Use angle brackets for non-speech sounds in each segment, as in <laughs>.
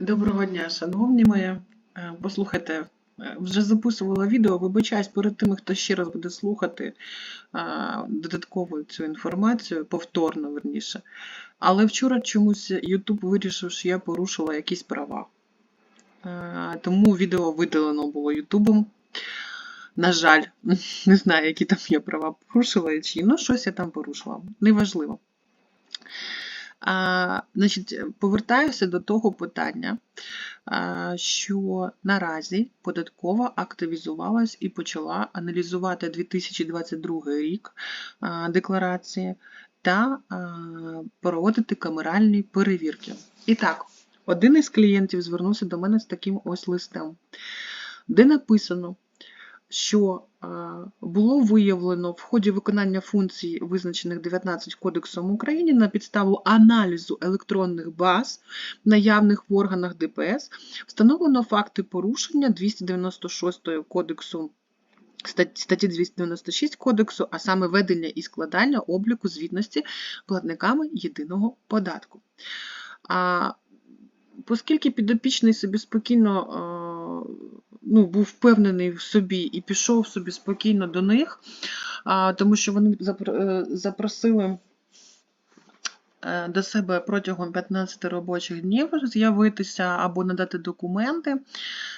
Доброго дня, шановні мої. Е, Послухайте, е, вже записувала відео, вибачаюсь перед тими, хто ще раз буде слухати е, додатково цю інформацію, повторно верніше. Але вчора чомусь YouTube вирішив, що я порушила якісь права. Тому відео видалено було Ютубом. На жаль, <laughs> не знаю, які там я права порушила чи ну щось я там порушила. Неважливо. А, значить, повертаюся до того питання, а, що наразі податкова активізувалась і почала аналізувати 2022 рік а, декларації та а, проводити камеральні перевірки. І так, один із клієнтів звернувся до мене з таким ось листом, де написано, що було виявлено в ході виконання функцій, визначених 19 Кодексом України, на підставу аналізу електронних баз, наявних в органах ДПС, встановлено факти порушення 296 Кодексу. Статті 296 Кодексу, а саме ведення і складання обліку звітності платниками єдиного податку. А оскільки підопічний собі спокійно ну, був впевнений в собі і пішов собі спокійно до них, а, тому що вони е, запросили до себе протягом 15 робочих днів з'явитися або надати документи,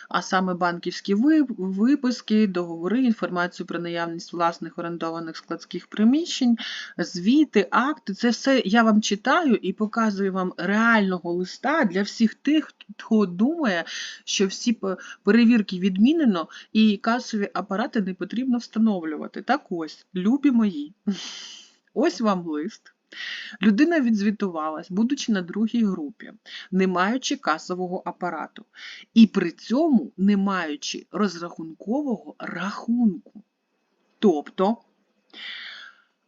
а саме банківські виписки, договори, інформацію про наявність власних орендованих складських приміщень, звіти, акти. Це все я вам читаю і показую вам реального листа для всіх тих, хто думає, що всі перевірки відмінено і касові апарати не потрібно встановлювати. Так ось, любі мої. <laughs> Ось вам лист. Людина відзвітувалась, будучи на другій групі, не маючи касового апарату, і при цьому не маючи розрахункового рахунку. Тобто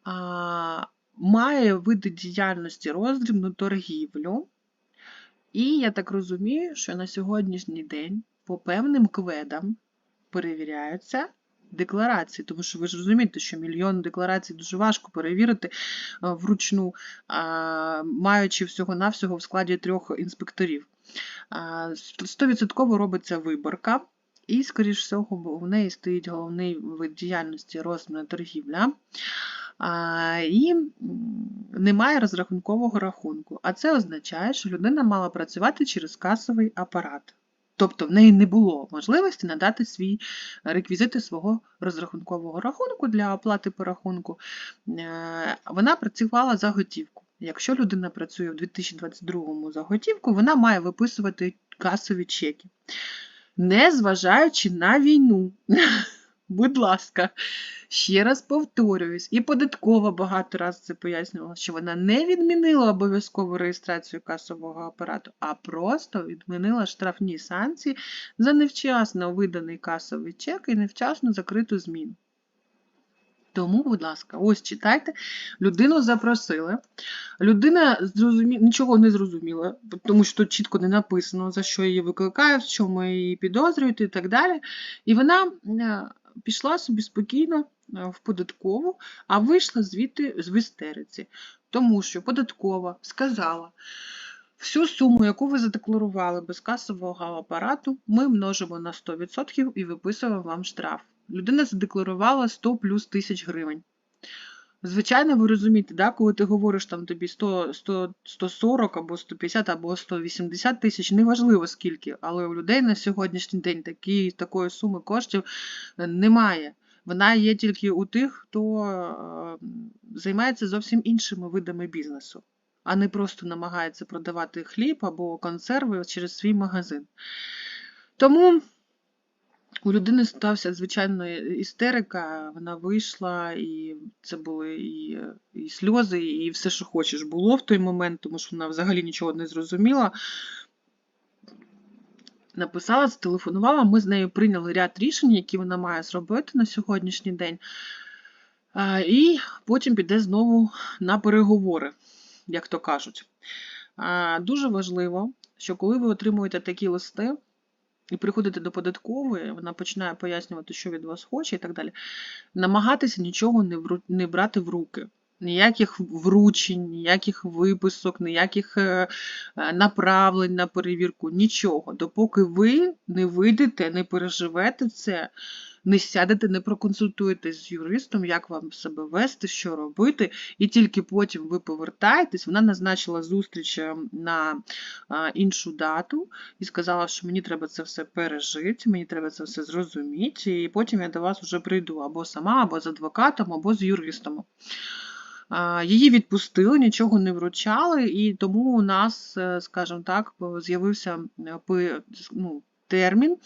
а, має види діяльності роздрібну торгівлю, і я так розумію, що на сьогоднішній день по певним кведам перевіряються декларації, тому що ви ж розумієте, що мільйон декларацій дуже важко перевірити е, вручну, маючи всього-навсього в складі трьох інспекторів. А, Стовідсотково робиться виборка, і, скоріш всього, в неї стоїть головний вид діяльності розмірна торгівля. І немає розрахункового рахунку. А це означає, що людина мала працювати через касовий апарат. Тобто в неї не було можливості надати свій реквізити свого розрахункового рахунку для оплати порахунку. Е, Вона працювала за готівку. Якщо людина працює в 2022-му за готівку, вона має виписувати касові чеки, не зважаючи на війну. Будь ласка, ще раз повторююсь, і податкова багато разів це пояснювала, що вона не відмінила обов'язкову реєстрацію касового апарату, а просто відмінила штрафні санкції за невчасно виданий касовий чек і невчасно закриту зміну. Тому, будь ласка, ось читайте. Людину запросили. Людина зрозумі... нічого не зрозуміла, тому що тут чітко не написано, за що її викликають, в чому її підозрюють і так далі. І вона пішла собі спокійно е, в податкову, а вийшла звідти з істериці. Тому що податкова сказала, всю суму, яку ви задекларували без касового апарату, ми множимо на 100% і виписуємо вам штраф. Людина задекларувала 100 плюс тисяч гривень. Звичайно, ви розумієте, да, коли ти говориш там тобі 100, 100, 140 або 150 або 180 тисяч, неважливо скільки, але у людей на сьогоднішній день такі, такої суми коштів е, немає. Вона є тільки у тих, хто е, займається зовсім іншими видами бізнесу, а не просто намагається продавати хліб або консерви через свій магазин. Тому у людини стався звичайно істерика, вона вийшла, і це були і, і сльози, і все, що хочеш, було в той момент, тому що вона взагалі нічого не зрозуміла. Написала, зателефонувала, ми з нею прийняли ряд рішень, які вона має зробити на сьогоднішній день. І потім піде знову на переговори, як то кажуть. Дуже важливо, що коли ви отримуєте такі листи, і приходите до податкової, вона починає пояснювати, що від вас хоче і так далі. Намагатися нічого не, не брати в руки. ніяких вручень, ніяких виписок, ніяких е, е, направлень на перевірку, нічого. Допоки ви не вийдете, не переживете це, не сядете, не проконсультуєтесь з юристом, як вам себе вести, що робити, і тільки потім ви повертаєтесь. Вона назначила зустріч е, на іншу дату і сказала, що мені треба це все пережити, мені треба це все зрозуміти, і потім я до вас вже прийду або сама, або з адвокатом, або з юристом. Її відпустили, нічого не вручали, і тому у нас, е, скажімо так, з'явився е, ну, термін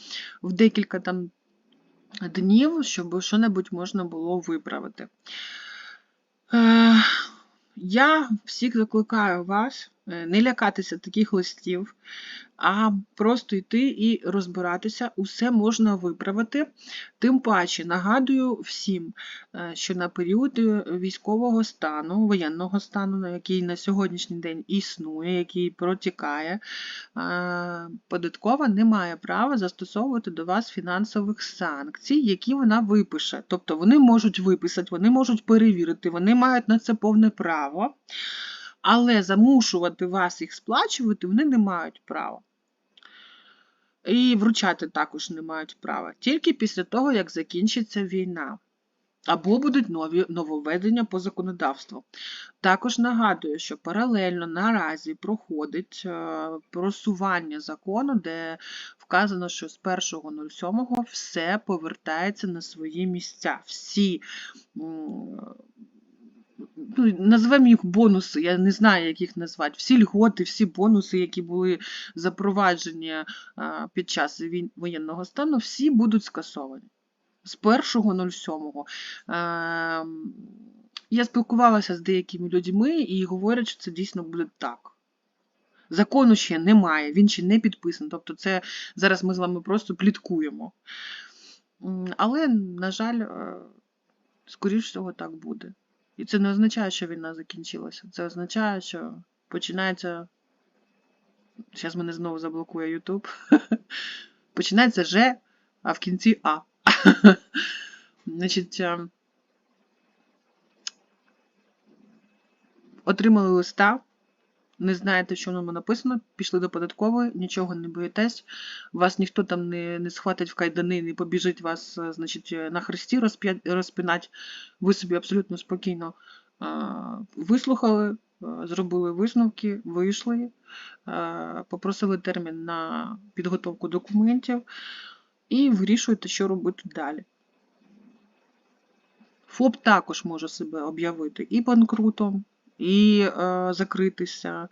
в декілька там днів, щоб що-небудь можна було виправити. Е, Я всіх закликаю вас не лякатися таких листів, а просто йти і розбиратися. Усе можна виправити. Тим паче, нагадую всім, е, що на період е, військового стану, воєнного стану, який на сьогоднішній день існує, який протікає, е, податкова не має права застосовувати до вас фінансових санкцій, які вона випише. Тобто вони можуть виписати, вони можуть перевірити, вони мають на це повне право, але замушувати вас їх сплачувати вони не мають права. І вручати також не мають права, тільки після того, як закінчиться війна. Або будуть нові нововведення по законодавству. Також нагадую, що паралельно наразі проходить е, просування закону, де вказано, що з 1.07 все повертається на свої місця. Всі ну, назвемо їх бонуси, я не знаю, як їх назвати. Всі льготи, всі бонуси, які були запроваджені а, під час воєнного стану, всі будуть скасовані. З 1.07. Ем, Я спілкувалася з деякими людьми і говорять, що це дійсно буде так. Закону ще немає, він ще не підписаний. Тобто, це зараз ми з вами просто пліткуємо. Але, на жаль, е, скоріш всього, так буде. І це не означає, що війна закінчилася. Це означає, що починається. Зараз мене знову заблокує YouTube. <laughs> Починається Ж, а в кінці А. <laughs> Значить, е, отримали листа, не знаєте, що в ньому написано, пішли до податкової, нічого не боїтесь, вас ніхто там не, не схватить в кайдани, не побіжить вас, е, значить, е, на хресті розпинать. Ви собі абсолютно спокійно вислухали, е, зробили висновки, вийшли, попросили термін на підготовку документів і вирішуєте, що робити далі. ФОП також може себе об'явити і банкрутом, і е, закритися.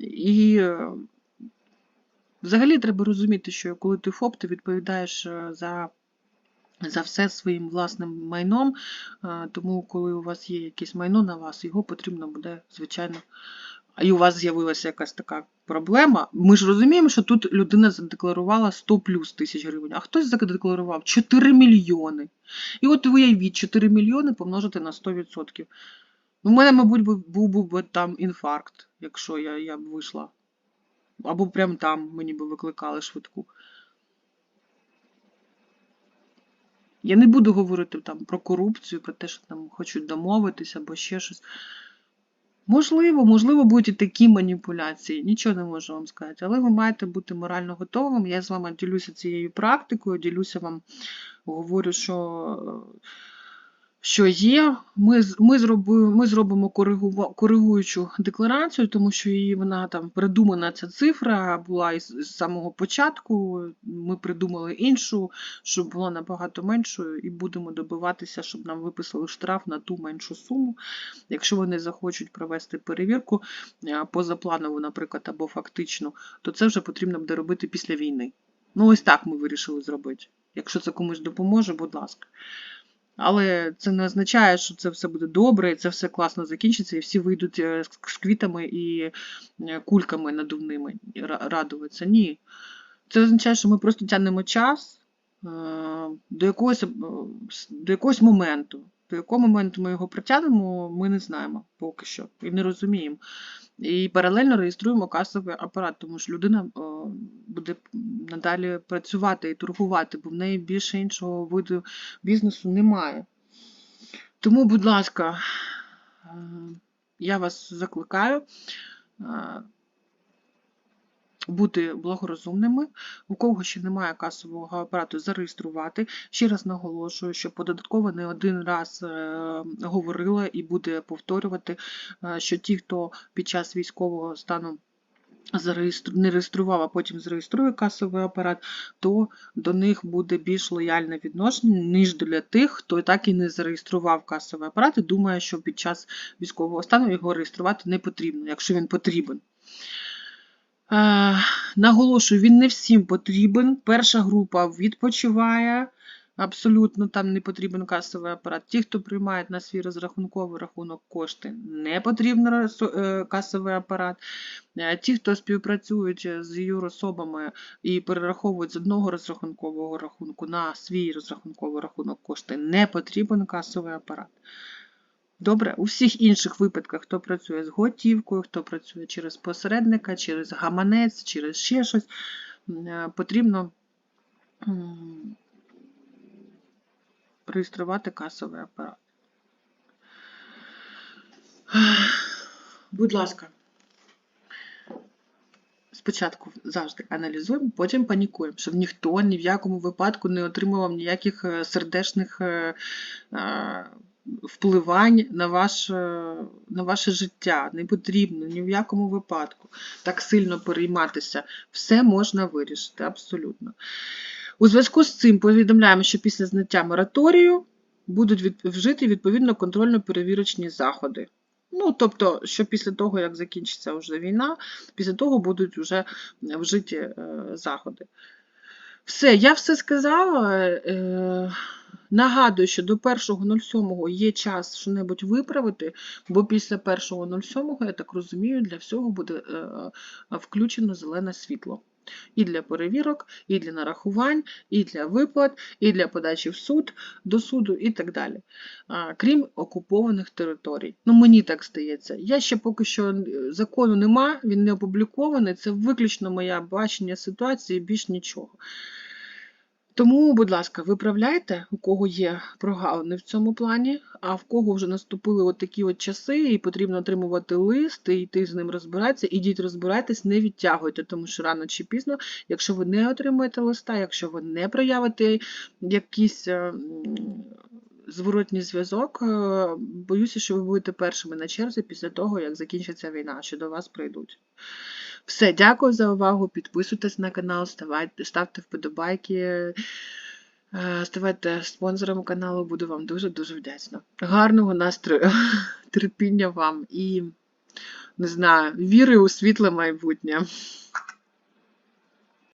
І е, взагалі треба розуміти, що коли ти ФОП, ти відповідаєш е, за, за все своїм власним майном, тому коли у вас є якесь майно на вас, його потрібно буде, звичайно. І у вас з'явилася якась така проблема. Ми ж розуміємо, що тут людина задекларувала 100 плюс тисяч гривень, а хтось задекларував 4 мільйони. І от уявіть, 4 мільйони помножити на 100%. У мене, мабуть, був би там інфаркт, якщо я, я б вийшла. Або прямо там мені би викликали швидку. Я не буду говорити там про корупцію, про те, що там хочуть домовитися або ще щось. Можливо, можливо, будуть і такі маніпуляції, нічого не можу вам сказати, але ви маєте бути морально готовим. Я з вами ділюся цією практикою, ділюся вам, говорю, що, що є. Ми, ми, зроби, ми зробимо коригува- коригуючу декларацію, тому що її вона там придумана ця цифра була із, самого початку. Ми придумали іншу, щоб була набагато меншою, і будемо добиватися, щоб нам виписали штраф на ту меншу суму. Якщо вони захочуть провести перевірку е, позапланову, наприклад, або фактично, то це вже потрібно буде робити після війни. Ну, ось так ми вирішили зробити. Якщо це комусь допоможе, будь ласка. Але це не означає, що це все буде добре, і це все класно закінчиться, і всі вийдуть е, з квітами і е, кульками надувними радуватися. Ні. Це означає, що ми просто тягнемо час е, до якогось, до якогось моменту. До якого моменту ми його протягнемо, ми не знаємо поки що і не розуміємо. І паралельно реєструємо касовий апарат, тому що людина буде надалі працювати і торгувати, бо в неї більше іншого виду бізнесу немає. Тому, будь ласка, я вас закликаю е, бути благорозумними. У кого ще немає касового апарату, зареєструвати. Ще раз наголошую, що податково не один раз е, говорила і буде повторювати, е, що ті, хто під час військового стану не реєстрував, а потім зареєструє касовий апарат, то до них буде більш лояльне відношення, ніж для тих, хто так і не зареєстрував касовий апарат і думає, що під час військового стану його реєструвати не потрібно, якщо він потрібен. Е, наголошую, він не всім потрібен. Перша група відпочиває. Абсолютно там не потрібен касовий апарат. Ті, хто приймають на свій розрахунковий рахунок кошти, не потрібен е, касовий апарат. Е, Ті, хто співпрацюють з юрособами і перераховують з одного розрахункового рахунку на свій розрахунковий рахунок кошти, не потрібен касовий апарат. Добре, у всіх інших випадках, хто працює з готівкою, хто працює через посередника, через гаманець, через ще щось, е, потрібно реєструвати касовий апарат. Будь ласка, спочатку завжди аналізуємо, потім панікуємо, щоб ніхто ні в якому випадку не отримував ніяких е, сердечних е, е, впливань на ваше, на ваше життя. Не потрібно ні в якому випадку так сильно перейматися. Все можна вирішити, абсолютно. У зв'язку з цим повідомляємо, що після зняття мораторію будуть вжиті відповідно контрольно-перевірочні заходи. Ну, тобто, що після того, як закінчиться вже війна, після того будуть вже вжиті е, заходи. Все, я все сказала. Е, нагадую, що до 1.07 є час що-небудь виправити, бо після 1.07, я так розумію, для всього буде е, включено зелене світло. І для перевірок, і для нарахувань, і для виплат, і для подачі в суд, до суду і так далі. Крім окупованих територій. Ну, мені так здається. Я ще поки що е, закону нема, він не опублікований. Це виключно моє бачення ситуації, більш нічого. Тому, будь ласка, виправляйте, у кого є прогалини в цьому плані, а в кого вже наступили от такі от часи, і потрібно отримувати лист і йти з ним розбиратися. Ідіть розбирайтесь, не відтягуйте, тому що рано чи пізно, якщо ви не отримаєте листа, якщо ви не проявите якийсь е, зворотній зв'язок, е, боюся, що ви будете першими на черзі після того, як закінчиться війна, що до вас прийдуть. Все, дякую за увагу. Підписуйтесь на канал, ставайте, ставте вподобайки, е, ставайте спонсором каналу, буду вам дуже-дуже вдячна. Гарного настрою, <laughs> терпіння вам і, не знаю, віри у світле майбутнє.